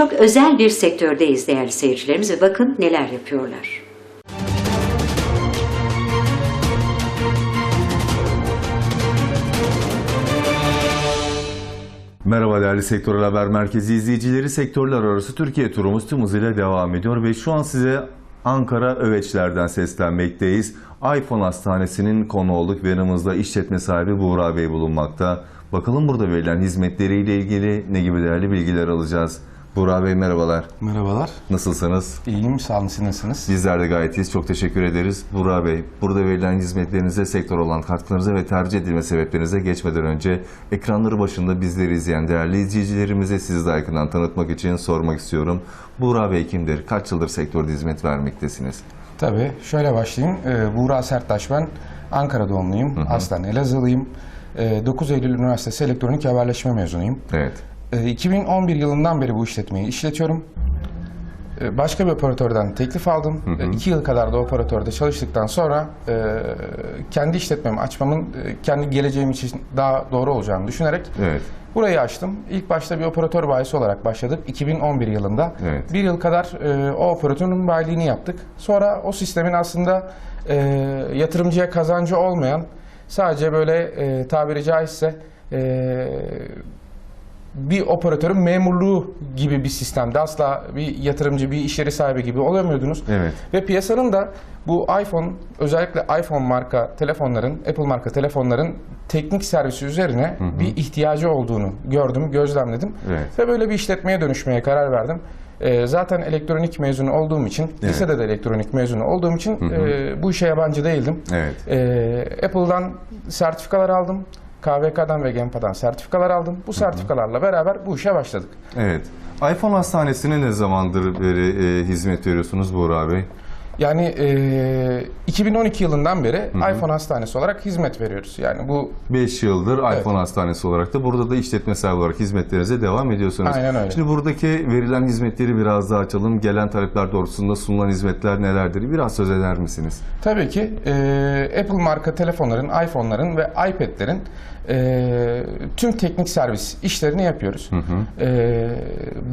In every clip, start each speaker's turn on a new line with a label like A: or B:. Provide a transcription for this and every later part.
A: çok özel bir sektördeyiz değerli seyircilerimiz ve bakın neler yapıyorlar.
B: Merhaba değerli Sektörel Haber Merkezi izleyicileri. Sektörler arası Türkiye turumuz tüm hızıyla devam ediyor ve şu an size Ankara Öveçler'den seslenmekteyiz. iPhone Hastanesi'nin konu olduk ve yanımızda işletme sahibi Buğra Bey bulunmakta. Bakalım burada verilen hizmetleriyle ilgili ne gibi değerli bilgiler alacağız. Buğra Bey merhabalar.
C: Merhabalar.
B: Nasılsınız?
C: İyiyim, sağ olun. Siz nasılsınız?
B: Bizler de gayet iyiyiz. Çok teşekkür ederiz. Buğra Bey, burada verilen hizmetlerinize, sektör olan katkılarınıza ve tercih edilme sebeplerinize geçmeden önce ekranları başında bizleri izleyen değerli izleyicilerimize sizi de yakından tanıtmak için sormak istiyorum. Buğra Bey kimdir? Kaç yıldır sektörde hizmet vermektesiniz?
C: Tabii. Şöyle başlayayım. Ee, Buğra Serttaş ben. Ankara doğumluyum. Aslen Elazığlıyım. Ee, 9 Eylül Üniversitesi Elektronik Haberleşme mezunuyum.
B: Evet.
C: Ee, 2011 yılından beri bu işletmeyi işletiyorum. Ee, Başka bir operatörden teklif aldım. 2 yıl kadar da operatörde çalıştıktan sonra e, kendi işletmemi açmamın e, kendi geleceğim için daha doğru olacağını düşünerek
B: Evet.
C: Burayı açtım. İlk başta bir operatör bayisi olarak başladık 2011 yılında.
B: Evet.
C: Bir yıl kadar e, o operatörün bayiliğini yaptık. Sonra o sistemin aslında e, yatırımcıya kazancı olmayan sadece böyle e, tabiri caizse e, bir operatörün memurluğu gibi bir sistemde asla bir yatırımcı, bir iş yeri sahibi gibi olamıyordunuz.
B: Evet.
C: Ve piyasanın da bu iPhone, özellikle iPhone marka telefonların, Apple marka telefonların teknik servisi üzerine bir ihtiyacı olduğunu gördüm, gözlemledim.
B: Evet.
C: Ve böyle bir işletmeye dönüşmeye karar verdim. Ee, zaten elektronik mezunu olduğum için, lisede de elektronik mezunu olduğum için e, bu işe yabancı değildim.
B: Evet.
C: Ee, Apple'dan sertifikalar aldım. KVK'dan ve Genpa'dan sertifikalar aldım. Bu sertifikalarla beraber bu işe başladık.
B: Evet. iPhone Hastanesi'ne ne zamandır beri e, hizmet veriyorsunuz Buğra Bey?
C: Yani e, 2012 yılından beri iPhone hastanesi olarak hizmet veriyoruz. Yani bu
B: 5 yıldır iPhone Hastanesi olarak da burada da işletme sahibi olarak hizmetlerinize devam ediyorsunuz.
C: Aynen öyle.
B: Şimdi buradaki verilen hizmetleri biraz daha açalım. Gelen talepler doğrultusunda sunulan hizmetler nelerdir? Biraz söz eder misiniz?
C: tabii ki e, Apple marka telefonların, iPhone'ların ve iPad'lerin e, tüm teknik servis işlerini yapıyoruz. E,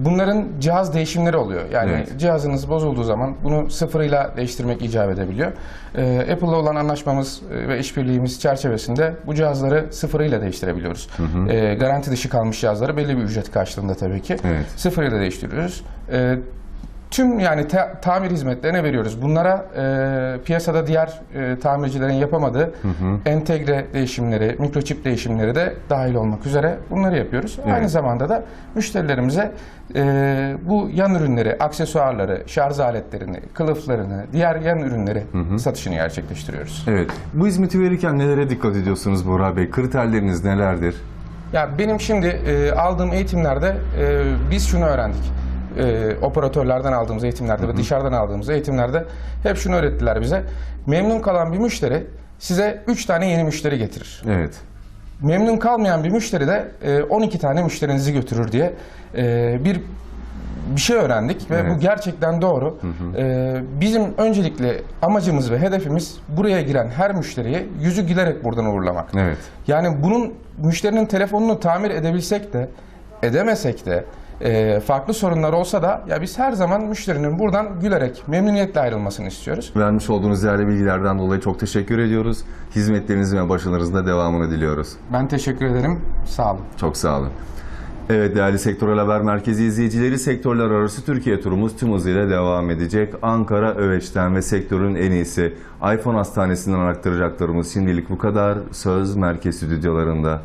C: bunların cihaz değişimleri oluyor. Yani
B: Evet.
C: cihazınız bozulduğu zaman bunu sıfırıyla değiştirmek icap edebiliyor. E, Apple'la olan anlaşmamız e, ve işbirliğimiz çerçevesinde bu cihazları sıfırıyla değiştirebiliyoruz. E, garanti dışı kalmış cihazları belli bir ücret karşılığında tabii ki.
B: Evet.
C: Sıfırıyla değiştiriyoruz. E, tüm yani ta- tamir hizmetlerine veriyoruz. Bunlara e, piyasada diğer e, tamircilerin yapamadığı entegre değişimleri, mikroçip değişimleri de dahil olmak üzere bunları yapıyoruz. Aynı zamanda da müşterilerimize e, bu yan ürünleri, aksesuarları, şarj aletlerini, kılıflarını, diğer yan ürünleri satışını gerçekleştiriyoruz.
B: Evet. Bu hizmeti verirken nelere dikkat ediyorsunuz Buğra Bey? Kriterleriniz nelerdir?
C: Ya benim şimdi e, aldığım eğitimlerde e, biz şunu öğrendik. E, operatörlerden aldığımız eğitimlerde ve dışarıdan aldığımız eğitimlerde hep şunu öğrettiler bize. Memnun kalan bir müşteri size 3 tane yeni müşteri getirir.
B: Evet.
C: Memnun kalmayan bir müşteri de e, 12 tane müşterinizi götürür diye e, bir bir şey öğrendik ve
B: Evet.
C: bu gerçekten doğru. E, bizim öncelikle amacımız ve hedefimiz buraya giren her müşteriyi yüzü gülerek buradan uğurlamak.
B: Evet.
C: Yani bunun müşterinin telefonunu tamir edebilsek de edemesek de e, farklı sorunlar olsa da ya biz her zaman müşterinin buradan gülerek memnuniyetle ayrılmasını istiyoruz.
B: Vermiş olduğunuz değerli bilgilerden dolayı çok teşekkür ediyoruz. Hizmetlerinizin ve başarınızın da devamını diliyoruz.
C: Ben teşekkür ederim. Sağ olun.
B: Çok sağ olun. Evet değerli Sektörel Haber Merkezi izleyicileri sektörler arası Türkiye turumuz tüm hızıyla devam edecek. Ankara Öveç'ten ve sektörün en iyisi iPhone Hastanesi'nden aktaracaklarımız şimdilik bu kadar. Söz merkez stüdyolarında.